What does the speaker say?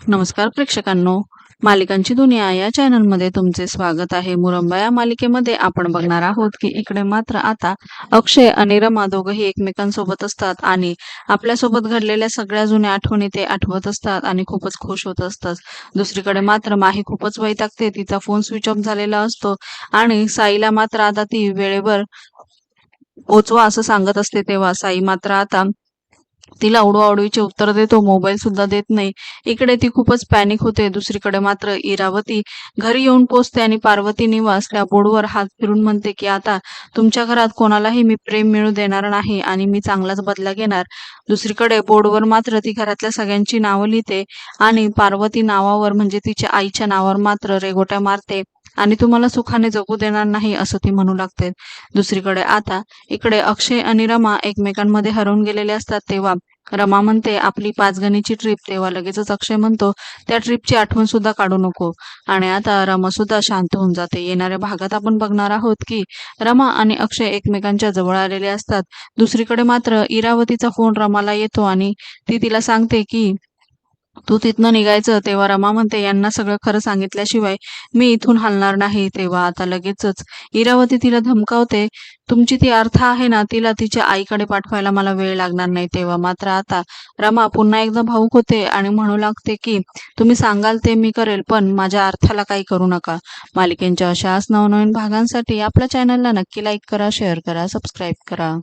नमस्कार प्रेक्षकांनो. मालिकांची दुनिया या चॅनलमध्ये तुमचे स्वागत आहे. मुरंबा या मालिकेमध्ये आपण बघणार आहोत की इकडे मात्र आता अक्षय आणि रमा दोघंही एकमेकांसोबत असतात आणि आपल्यासोबत घडलेल्या सगळ्या जुन्या आठवणी ते आठवत असतात आणि खूपच खुश होत असतात. दुसरीकडे मात्र माही खूपच वैतागते. तिचा फोन स्विच ऑफ झालेला असतो आणि साईला मात्र आता ती वेळेवर पोचवा असं सांगत असते तेव्हा. साई मात्र आता तिला आवडीचे उत्तर देतो मोबाईल सुद्धा देत नाही. इकडे ती खूपच पॅनिक होते. दुसरीकडे मात्र इरावती घरी येऊन पोचते आणि पार्वती निवास त्या बोर्डवर हात फिरून म्हणते की आता तुमच्या घरात कोणालाही मी प्रेम मिळू देणार नाही आणि मी चांगलाच बदला घेणार. दुसरीकडे बोर्डवर मात्र ती घरातल्या सगळ्यांची नावं लिहिते आणि पार्वती नावावर म्हणजे तिच्या आईच्या नावावर मात्र रेगोट्या मारते. आणि तुम्हाला सुखाने जगू देणार नाही असं ती म्हणू लागते. दुसरीकडे आता इकडे अक्षय आणि रमा एकमेकांमध्ये हरवून गेलेले असतात तेव्हा रमा म्हणते आपली पाचगणीची ट्रिप तेव्हा लगेचच अक्षय म्हणतो त्या ट्रिपची आठवण सुद्धा काढू नको. आणि आता रमा सुद्धा शांत होऊन जाते. येणाऱ्या भागात आपण बघणार आहोत की रमा आणि अक्षय एकमेकांच्या जवळ आलेले असतात. दुसरीकडे मात्र इरावतीचा फोन रमाला येतो आणि ती तिला सांगते की तू तिथनं निघायचं तेव्हा रमा म्हणते यांना सगळं खरं सांगितल्याशिवाय मी इथून हलणार नाही. तेव्हा आता लगेचच इरावती तिला धमकावते तुमची ती अर्थ आहे ना तिला तिच्या आईकडे पाठवायला मला वेळ लागणार नाही. तेव्हा मात्र आता रमा पुन्हा एकदा भाऊक होते आणि म्हणू लागते की तुम्ही सांगाल ते मी करेल पण माझ्या अर्थाला काही करू नका. मालिकेंच्या अशाच नवनवीन भागांसाठी आपल्या चॅनलला नक्की लाईक करा शेअर करा सबस्क्राईब करा.